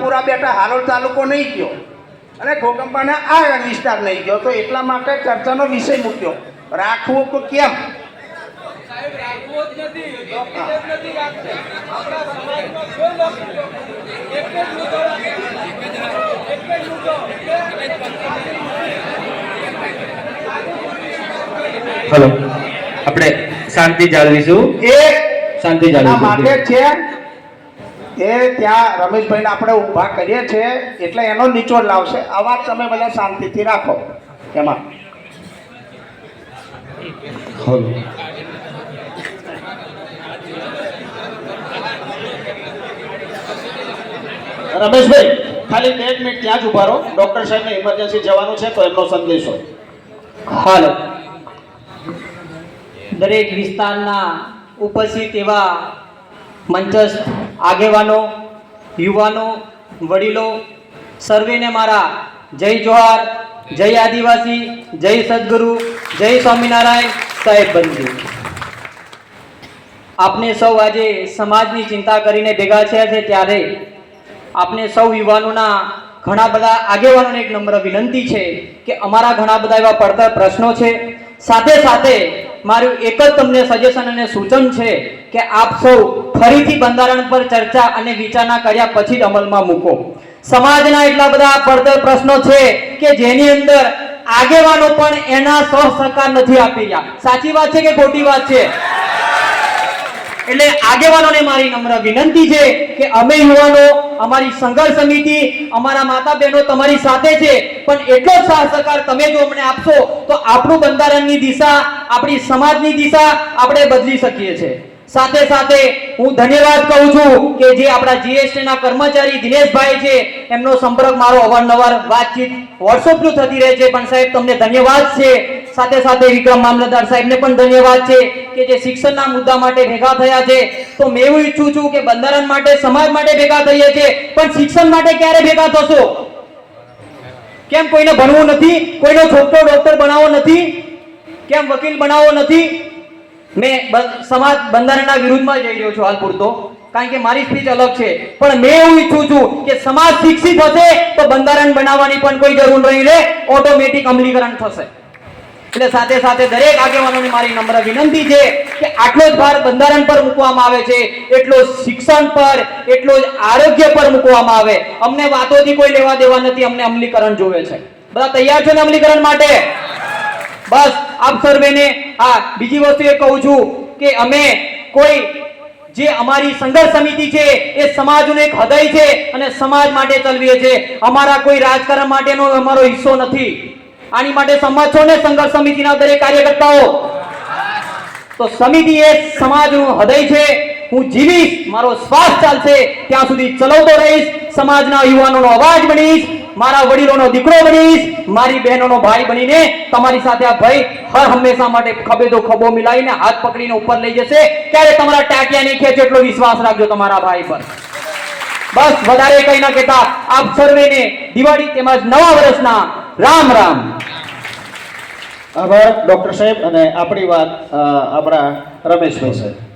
પૂરા બેટા હાલોલ તાલુકો નહીં ગયો. અને ઘોગંબાના આ વિસ્તાર નહીં ગયો. તો એટલા માટે ચર્ચાનો વિષય મૂક્યો. રાખવો તો કેમ? હલો. આપણે શાંતિ જાળવીશું. એ શાંતિ જાળવીશું. માટે છે એ ત્યાં રમેશભાઈને આપણે ઊભા કરીએ છીએ એટલે એનો નિચોડ લાવશે. અવાજ તમે બધા શાંતિથી રાખો. એમાં. રમેશભાઈ ખાલી બે મિનિટ ત્યાં જ ઊભા રહો. ડોક્ટર સાહેબને ઇમરજન્સી જવાનું છે તો એમનો સંદેશો હાલો. દરેક વિસ્તારના ઉપસ્થિત એવા મંચસ્થ આગેવાનો, યુવાનો, વડીલો, સર્વેને મારા જય જોહાર, જય આદિવાસી, જય સદગુરુ, જય સ્વામિનારાયણ સાહેબ બંધુ. આપને સૌ આજે સમાજની ચિંતા કરીને ભેગા થયા છે ત્યારે આપને સૌ યુવાનોના ઘણા બધા આગેવાનોને એક નમ્ર વિનંતી છે કે અમારા ઘણા બધા એવા પડતર પ્રશ્નો છે. સાથે સાથે મારું એક જ તમને સજેશન અને સૂચન છે કે આપ સૌ ફરીથી બંધારણ પર ચર્ચા અને વિચારણા કર્યા પછી જ અમલમાં મૂકો. સમાજના એટલા બધા પડતર પ્રશ્નો છે કે જેની અંદર આગેવાનો પણ એના સહ સહકાર નથી આપી રહ્યા. સાચી વાત છે કે ખોટી વાત છે? એટલે આગેવાનોને મારી નમ્ર વિનંતી છે કે અમે યુવાનો, અમારી સંઘર્ષ સમિતિ, અમારા માતા બહેનો તમારી સાથે છે, પણ એટલો જ સહકાર તમે જો અમને આપશો, તો આપણું બંધારણની દિશા આપણી સમાજની દિશા આપણે બદલી શકીએ છીએ. સાથે સાથે હું ધન્યવાદ કહું છું કે જે આપણા જીએસટી ના કર્મચારી દિનેશભાઈ છે, એમનો સંપર્ક મારો અવારનવાર વાતચીત વોટ્સઅપ થ્રુ થતી રહે છે. પણ સાહેબ, તમને ધન્યવાદ છે. સાથે સાથે વિક્રમ મામલતદાર સાહેબને પણ ધન્યવાદ છે કે જે શિક્ષણના મુદ્દા માટે ભેગા થયા છે. તો મેં એવું ઈચ્છું છું કે બંધારણ માટે, સમાજ માટે ભેગા થઈએ છીએ પણ શિક્ષણ માટે ક્યારે ભેગા થશો? કેમ કોઈને ભણવું નથી? કોઈનો છોકરો ડોક્ટર બનાવવો નથી? કેમ વકીલ બનાવવો નથી? મેં સમાજ બંધારણના વિરુદ્ધમાં જઈ રહ્યો છું હાલ પૂરતો. કારણ કે મારી સ્પીચ અલગ છે. પણ મેં એવું ઈચ્છું છું કે સમાજ શિક્ષિત હશે તો બંધારણ બનાવવાની પણ કોઈ જરૂર નહીં રહે. ઓટોમેટિક અમલીકરણ થશે. એટલે સાથે સાથે દરેક આગેવાનોને મારી નમ્ર વિનંતી છે કે આટલો જ ભાર બંધારણ પર મૂકવામાં આવે છે, એટલો શિક્ષણ પર, એટલો જ આરોગ્ય પર મૂકવામાં આવે. અમને વાતોથી કોઈ લેવા દેવા નથી, અમને અમલીકરણ જોવે છે. બધા તૈયાર છો ને અમલીકરણ માટે? બસ. આપ સર્વેને આ બીજી વસ્તુ એ કહું છું કે અમે કોઈ જે અમારી સંઘર્ષ સમિતિ છે, એ સમાજનું એક હૃદય છે અને સમાજ માટે ચલવીએ છે અમારા કોઈ રાજકારણ માટેનો અમારો હિસ્સો નથી. આની માટે સમાજ છો ને સંઘર્ષ સમિતિના દરેક કાર્યકર્તાઓ? તો સમિતિ એ સમાજનું હૃદય છે. હું જીવીશ, મારો શ્વાસ ચાલશે. ત્યાં સુધી ચલાવતો રહીશ. સમાજના યુવાનોનો અવાજ બનીશ મારા વડીલોનો દીકરો બનીશ, મારી બહેનોનો ભાઈ બનીને તમારી સાથે આ ભાઈ હર હંમેશા માટે ખભે તો ખભો મિલાવીને હાથ પકડીને ઉપર લઈ જશે. ત્યારે તમારા ટાટિયા નહીં ખેંચે એટલો વિશ્વાસ રાખજો તમારા ભાઈ પર. બસ વધારે કઈ ના કહેતા, આપ સર્વેને દિવાળી તેમજ નવા વર્ષના રામ રામ. આભાર, ડોક્ટર સાહેબ, અને આપણી વાત આપણા રમેશભાઈ સાહેબ.